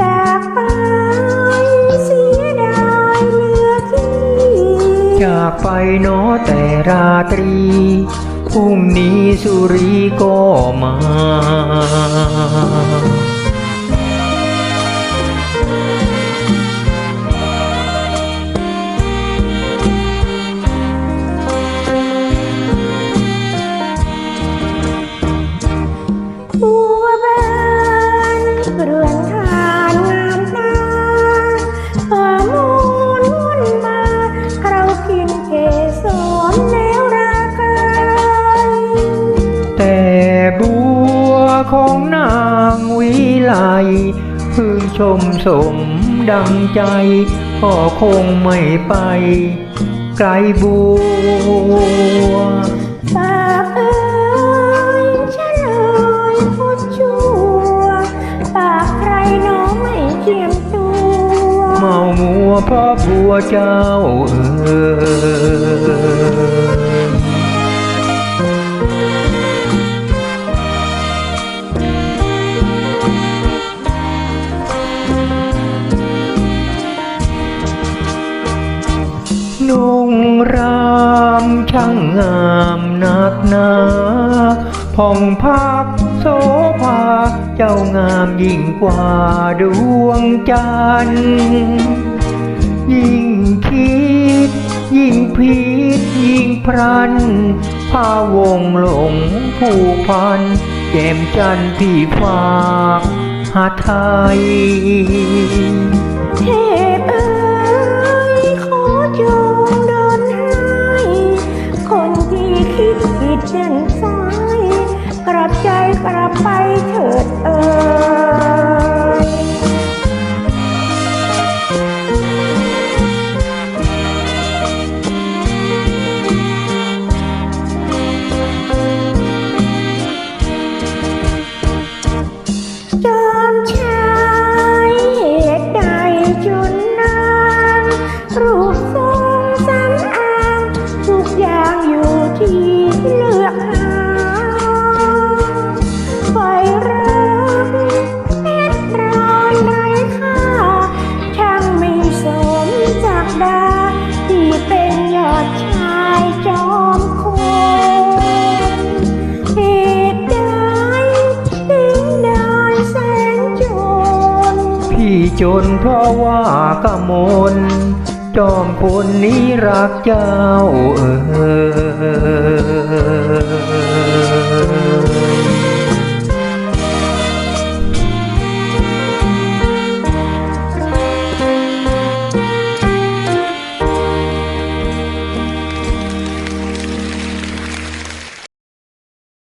จากไปเสียดาเหลือที่จากไปนาะแต่ราตรีพรุ่งนี้สุรีก็มา บัวบานเรือนทานงามตาเอมูลมุ่นมาเรากินเกสรแล้วราคาแต่บัวของนางวิไลเพึ่งชมสมดังใจก็คงไม่ไป ไกลบัว เพราะบัวเจ้าเอ๋ยนุ่งรามช่างงามนักหนาผ่องพักโสภา เจ้างามยิ่งกว่าดวงจันทร์ ยิ่งคิด ยิ่งพิษยิ่งพรันพาวงหลงผูกพันแก้มจันพี่ฝากหาไทยเทพเอ้ยขอจงเดินให้คนที่คิดผิดเดินซ้ายกลับใจกลับไปเถิดเอ่ย จนเพราะว่ากมลจอมคนนี้รักเจ้าเออ